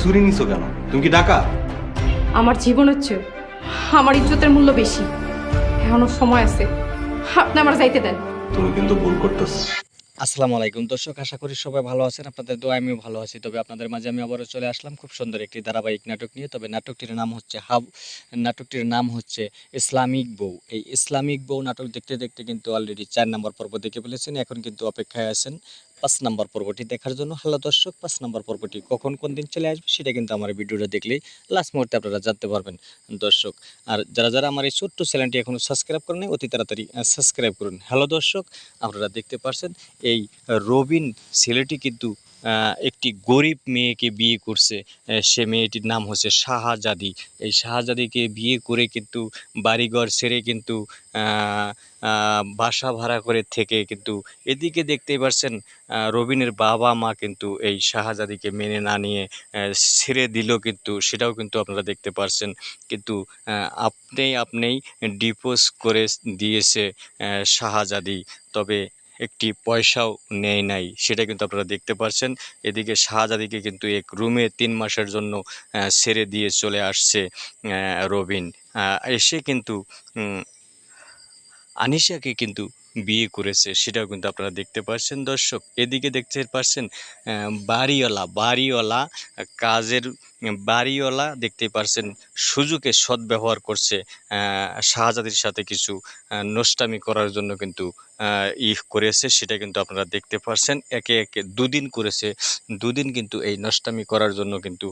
চুরি নিছো কেন? তুমি কি ডাকা আমার জীবন হচ্ছে আমার ইজ্জতের মূল্য বেশি। এখনও সময় আছে। আপনি আমার যাইতে দেন। তুমি কিন্তু ভুল করতেছ। আসসালামু আলাইকুম। দর্শক আশা করি সবাই ভালো আছেন। আপনাদের দোয়া আমিও ভালো আছি। তবে আপনাদের মাঝে আমি আবারও চলে আসলাম খুব সুন্দর একটি ধারাবাহিক নাটক নিয়ে। তবে নাটকটির নাম হচ্ছে হাব নাটকটির নাম হচ্ছে ইসলামিক বউ। এই ইসলামিক বউ নাটক দেখতে দেখতে কিন্তু অলরেডি চার নম্বর পর্ব দেখে ফেলেছেন। এখন কিন্তু অপেক্ষায় আছেন পাঁচ নম্বর পর্বটি দেখার জন্য। হ্যালো দর্শক, পাঁচ নম্বর পর্বটি কখন কোন দিন চলে আসবে সেটা কিন্তু আমার ভিডিওটা দেখলেই লাস্ট মুহূর্তে আপনারা জানতে পারবেন। দর্শক, আর যারা যারা আমার এই ছোট্ট চ্যানেলটি এখনও সাবস্ক্রাইব করেন অতি তাড়াতাড়ি সাবস্ক্রাইব করুন। হ্যালো দর্শক, আপনারা দেখতে পাচ্ছেন এই রবিন ছেলেটি কিন্তু একটি গরিব মেয়েকে বিয়ে করছে সে মেয়েটির নাম হচ্ছে শাহজাদি। এই শাহজাদিকে বিয়ে করে কিন্তু বাড়িঘর ছেড়ে কিন্তু বাসা ভাড়া করে থেকে কিন্তু এদিকে দেখতেই পারছেন রবিনের বাবা মা কিন্তু এই শাহজাদিকে মেনে না নিয়ে ছেড়ে দিল কিন্তু, সেটাও কিন্তু আপনারা দেখতে পারছেন। কিন্তু আপনি, আপনিই ডিপোজ করে দিয়েছে শাহজাদি। তবে একটি পয়সাও নেয় নাই। সেটা কিন্তু আপনারা দেখতে পাচ্ছেন এদিকে শাহজাদিকে কিন্তু এক রুমে তিন মাসের জন্য ছেড়ে দিয়ে চলে আসছে রবিন। এসে কিন্তু আনিশাকে কিন্তু বিয়ে করেছে, সেটাও কিন্তু আপনারা দেখতে পাচ্ছেন দর্শক, এদিকে দেখতে পাচ্ছেন বাড়িওয়ালা বাড়িওয়ালা, কাজের, বাড়িওয়ালা দেখতে পাচ্ছেন সুযোগে সদ্ব্যবহার করছে শাহজাদির সাথে কিছু নষ্টামি করার জন্য কিন্তু ই করেছে, সেটা কিন্তু আপনারা দেখতে পাচ্ছেন একে একে দুদিন করেছে, দুদিন কিন্তু এই নষ্টামি করার জন্য কিন্তু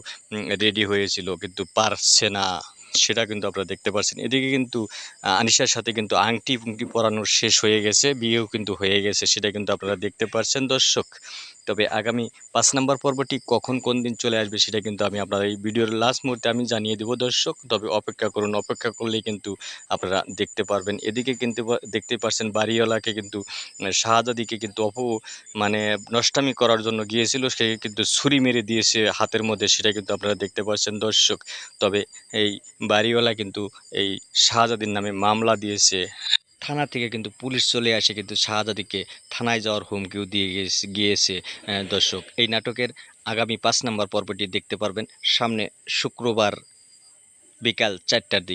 রেডি হয়েছিল, কিন্তু পারছে না। সেটা কিন্তু আপনারা দেখতে পাচ্ছেন এদিকে কিন্তু আনিসার সাথে কিন্তু আংটি পরানোর পরানো শেষ হয়ে গেছে, বিয়েও কিন্তু হয়ে গেছে, সেটা কিন্তু আপনারা দেখতে পাচ্ছেন দর্শক তবে আগামী পাঁচ নম্বর পর্বটি কখন কোন দিন চলে আসবে সেটা কিন্তু আমি আপনার এই ভিডিওর লাস্ট মুহূর্তে আমি জানিয়ে দেবো দর্শক। তবে অপেক্ষা করুন অপেক্ষা করলেই কিন্তু আপনারা দেখতে পারবেন। এদিকে কিন্তু দেখতে পাচ্ছেন বাড়িওয়ালাকে কিন্তু আহ, শাহজাদিকে কিন্তু অপ মানে নষ্টামি করার জন্য গিয়েছিল। সে কিন্তু ছুরি মেরে দিয়েছে হাতের মধ্যে সেটা কিন্তু আপনারা দেখতে পাচ্ছেন দর্শক। তবে এই বাড়িওয়ালা কিন্তু এই শাহজাদির নামে মামলা দিয়েছে। থানা থেকে কিন্তু পুলিশ চলে আসে কিন্তু শাহজাদিকে থানায় যাওয়ার হুমকিও দিয়ে গিয়েছে দর্শক। এই নাটকের আগামী পাঁচ নম্বর পর্বটি দেখতে পারবেন সামনে শুক্রবার বিকাল চারটার দিকে।